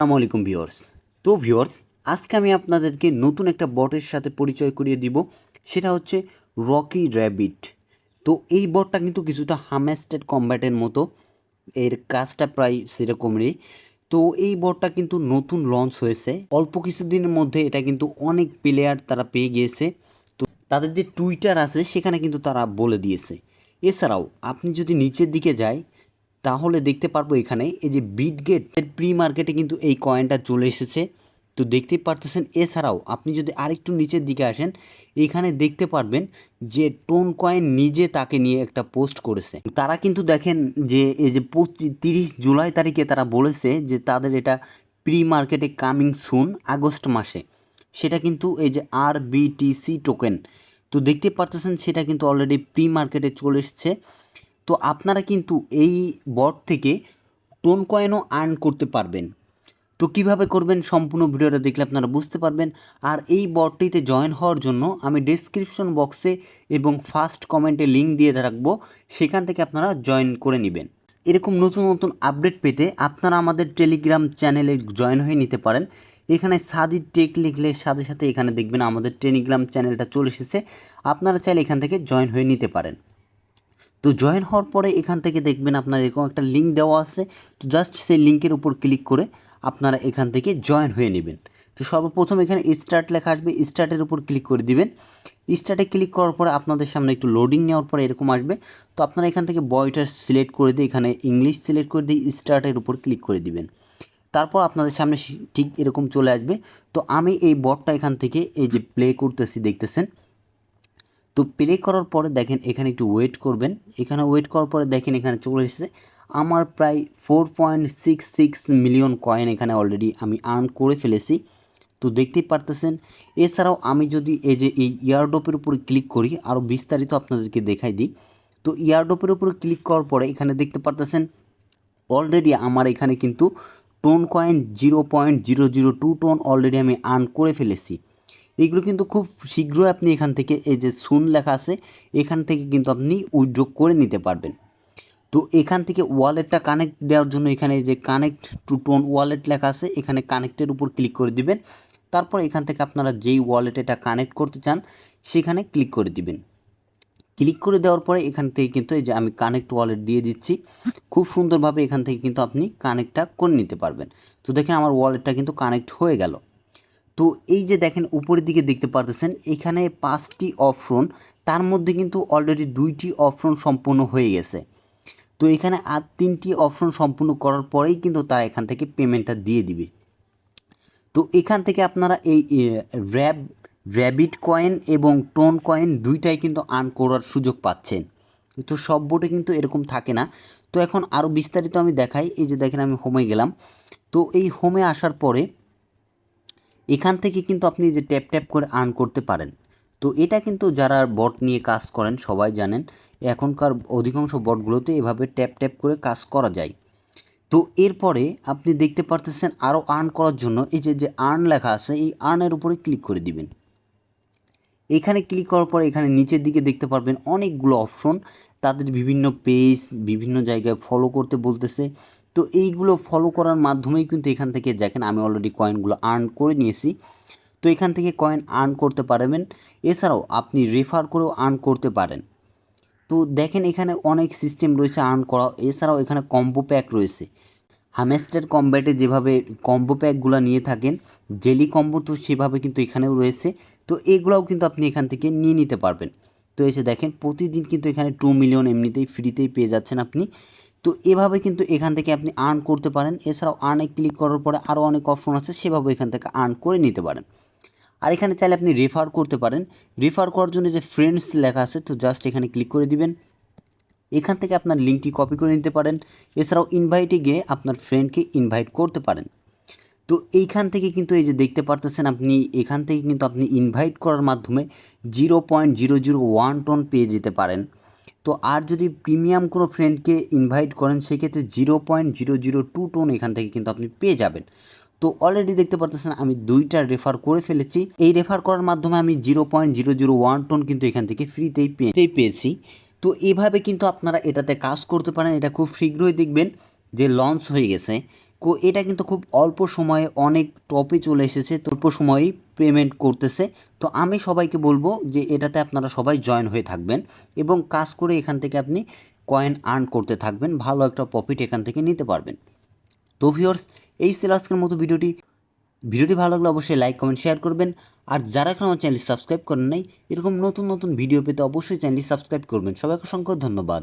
আসসালামু আলাইকুম ভিউয়ার্স। তো ভিওর্স আজকে আমি আপনাদেরকে নতুন একটা বটের সাথে পরিচয় করিয়ে দিব। সেটা হচ্ছে রকি র্যাবিট। তো এই বটটা কিন্তু কিছুটা হামেস্টেড কম্ব্যাটের মতো। এর কাজটা প্রায় সেরকমই। তো এই বটটা কিন্তু নতুন লঞ্চ হয়েছে। অল্প কিছুদিনের মধ্যে এটা কিন্তু অনেক প্লেয়ার তারা পেয়ে গিয়েছে। তো তাদের যে টুইটার আছে, সেখানে কিন্তু তারা বলে দিয়েছে। এছাড়াও, আপনি যদি নিচের দিকে যায় তাহলে দেখতে পারব এখানে এই যে বিটগেট এর প্রি মার্কেটে কিন্তু এই কয়েনটা চলে এসেছে। তো দেখতে পারতেছেন, এছাড়াও আপনি যদি আরেকটু নিচের দিকে আসেন, এখানে দেখতে পারবেন যে টোন কয়েন নিজে তাকে নিয়ে একটা পোস্ট করেছে। তারা কিন্তু দেখেন যে এই যে তিরিশ জুলাই তারিখে তারা বলেছে যে তাদের এটা প্রি মার্কেটে কামিং সুন আগস্ট মাসে। সেটা কিন্তু এই যে আর বিটিসি টোকেন তো দেখতে পারতেছেন সেটা কিন্তু অলরেডি প্রি মার্কেটে চলে এসেছে। তো আপনারা কিন্তু এই বট থেকে টোন কয়েনও আর্ন করতে পারবেন। তো কীভাবে করবেন সম্পূর্ণ ভিডিওটা দেখলে আপনারা বুঝতে পারবেন। আর এই বটটিতে জয়েন হওয়ার জন্য আমি ডেসক্রিপশন বক্সে এবং ফার্স্ট কমেন্টে লিঙ্ক দিয়ে রাখব। সেখান থেকে আপনারা জয়েন করে নেবেন। এরকম নতুন নতুন আপডেট পেতে আপনারা আমাদের টেলিগ্রাম চ্যানেলে জয়েন হয়ে নিতে পারেন। এখানে সাদি টেক লিখলে সাথে সাথে এখানে দেখবেন আমাদের টেলিগ্রাম চ্যানেলটা চলে এসেছে। আপনারা চাইলে এখান থেকে জয়েন হয়ে নিতে পারেন। তো জয়েন হওয়ার পরে এখান থেকে দেখবেন আপনার এরকম একটা লিঙ্ক দেওয়া আছে। তো জাস্ট সেই লিঙ্কের উপর ক্লিক করে আপনারা এখান থেকে জয়েন হয়ে নেবেন। তো সর্বপ্রথম এখানে স্টার্ট লেখা আসবে। স্টার্টের উপর ক্লিক করে দিবেন। স্টার্টে ক্লিক করার পরে আপনাদের সামনে একটু লোডিং নেওয়ার পরে এরকম আসবে। তো আপনারা এখান থেকে বয়টা সিলেক্ট করে দিয়ে এখানে ইংলিশ সিলেক্ট করে দিয়ে স্টার্টের উপর ক্লিক করে দিবেন। তারপর আপনাদের সামনে ঠিক এরকম চলে আসবে। তো আমি এই বটটা এখান থেকে এই যে প্লে করতেছি দেখতেছেন। তো প্লে করার পরে দেখেন এখানে একটু ওয়েট করবেন। এখানে ওয়েট করার পরে দেখেন এখানে চলে এসেছে। আমার প্রায় four point six six million coin এখানে অলরেডি আমি আর্ন করে ফেলেছি। তো দেখতেই পারতেছেন। এছাড়াও আমি যদি এই যে এই ইয়ারডোপের উপরে ক্লিক করি আরও বিস্তারিত আপনাদেরকে দেখাই দিই। তো ইয়ারডোপের উপরে ক্লিক করার পরে এখানে দেখতে পারতেছেন অলরেডি আমার এখানে কিন্তু TON coin zero point zero zero two TON already আমি আর্ন করে ফেলেছি। এইগুলো কিন্তু খুব শীঘ্রই আপনি এখান থেকে এই যে সুন লেখা আছে, এখান থেকে কিন্তু আপনি উইথড্র করে নিতে পারবেন। তো এখান থেকে ওয়ালেটটা কানেক্ট দেওয়ার জন্য এখানে যে কানেক্ট টু টোন ওয়ালেট লেখা আছে, এখানে কানেক্টের উপর ক্লিক করে দিবেন। তারপর এখান থেকে আপনারা যেই ওয়ালেট এটা কানেক্ট করতে চান, সেখানে ক্লিক করে দিবেন। ক্লিক করে দেওয়ার পরে এখান থেকে কিন্তু এই যে আমি কানেক্ট ওয়ালেট দিয়ে দিচ্ছি, খুব সুন্দরভাবে এখান থেকে কিন্তু আপনি কানেক্টটা করে নিতে পারবেন। তো দেখেন আমার ওয়ালেটটা কিন্তু কানেক্ট হয়ে গেল। তো এই যে দেখেন উপরের দিকে দেখতে পারতেছেন, এখানে পাঁচটি অপশন তার মধ্যে কিন্তু অলরেডি দুইটি অপশন সম্পূর্ণ হয়ে গেছে। তো এখানে আর তিনটি অপশন সম্পূর্ণ করার পরেই কিন্তু তারা এখান থেকে পেমেন্টটা দিয়ে দিবে। তো এখান থেকে আপনারা এই র্যাব র্যাবিট কয়েন এবং টোন কয়েন দুইটাই কিন্তু আর্ন করার সুযোগ পাচ্ছেন। তো সব বোর্ডে কিন্তু এরকম থাকে না। তো এখন আরও বিস্তারিত আমি দেখাই। এই যে দেখেন আমি হোমে গেলাম। তো এই হোমে আসার পরে এখান থেকে কিন্তু আপনি যে ট্যাপ ট্যাপ করে আর্ন করতে পারেন। তো এটা কিন্তু যারা বট নিয়ে কাজ করেন, সবাই জানেন, এখনকার অধিকাংশ বটগুলোতে এভাবে ট্যাপ ট্যাপ করে কাজ করা যায়। তো এরপরে আপনি দেখতে পারতেছেন আরও আর্ন করার জন্য এই যে যে আর্ন লেখা আছে, এই আর্নের উপরে ক্লিক করে দিবেন। এখানে ক্লিক করার পরে এখানে নিচের দিকে দেখতে পারবেন অনেকগুলো অপশন তাদের বিভিন্ন পেজ বিভিন্ন জায়গায় ফলো করতে বলতেছে। তো এইগুলো ফলো করার মাধ্যমেই কিন্তু এখান থেকে দেখেন আমি অলরেডি কয়েনগুলো আর্ন করে নিয়েছি। তো এখান থেকে কয়েন আর্ন করতে পারবেন। এছাড়াও আপনি রেফার করেও আর্ন করতে পারেন। তো দেখেন এখানে অনেক সিস্টেম রয়েছে আর্ন করা। এছাড়াও এখানে কম্বো প্যাক রয়েছে। হামেস্টার কম্ব্যাটে যেভাবে কম্বো প্যাকগুলো নিয়ে থাকেন জেলি কম্বো তো সেভাবে কিন্তু এখানেও রয়েছে। তো এগুলোও কিন্তু আপনি এখান থেকে নিয়ে নিতে পারবেন। তো এসে দেখেন, প্রতিদিন কিন্তু এখানে টু মিলিয়ন এমনিতেই ফ্রিতেই পেয়ে যাচ্ছেন আপনি। তো এভাবে কিন্তু এখান থেকে আপনি আর্ন করতে পারেন। এছাড়াও আর্নে ক্লিক করার পরে আরও অনেক অপশন আছে, সেভাবে এখান থেকে আর্ন করে নিতে পারেন। আর এখানে চাইলে আপনি রেফার করতে পারেন। রেফার করার জন্য যে ফ্রেন্ডস লেখা আছে, তো জাস্ট এখানে ক্লিক করে দিবেন। এখান থেকে আপনার লিঙ্কটি কপি করে নিতে পারেন। এছাড়াও ইনভাইটে গিয়ে আপনার ফ্রেন্ডকে ইনভাইট করতে পারেন। তো এইখান থেকে কিন্তু এই যে দেখতে পারতেছেন আপনি, এখান থেকে কিন্তু আপনি ইনভাইট করার মাধ্যমে zero point zero zero one ton পেয়ে যেতে পারেন। তো আর যদি প্রিমিয়াম কোনো ফ্রেন্ডকে ইনভাইট করেন, সেক্ষেত্রে zero point zero zero two ton এখান থেকে কিন্তু আপনি পেয়ে যাবেন। তো অলরেডি দেখতে পারতেছেন, আমি দুইটা রেফার করে ফেলেছি। এই রেফার করার মাধ্যমে আমি zero point zero zero one ton কিন্তু এখান থেকে ফ্রিতেই পেয়ে পেয়েছি। তো এভাবে কিন্তু আপনারা এটাতে কাজ করতে পারেন, এটা খুব শীঘ্রই দেখবেন যে লঞ্চ হয়ে গেছে। কো- এটা কিন্তু খুব অল্প সময়ে অনেক টপে চলে এসেছে অল্প সময়েই পেমেন্ট করতেছে, তো আমি সবাইকে বলব যে এটাতে আপনারা সবাই জয়েন হয়ে থাকবেন এবং কাজ করে এখান থেকে আপনি কয়েন আর্ন করতে থাকবেন, ভালো একটা প্রফিট এখান থেকে নিতে পারবেন। তো ভিউয়ার্স এই ছিল আজকের মতো ভিডিওটি। ভিডিওটি ভালো লাগলে অবশ্যই লাইক কমেন্ট শেয়ার করবেন। আর যারা এখন আমার চ্যানেল সাবস্ক্রাইব করেন নাই, এরকম নতুন নতুন ভিডিও পেতে অবশ্যই চ্যানেলটি সাবস্ক্রাইব করবেন। সবাইকে অসংখ্য ধন্যবাদ।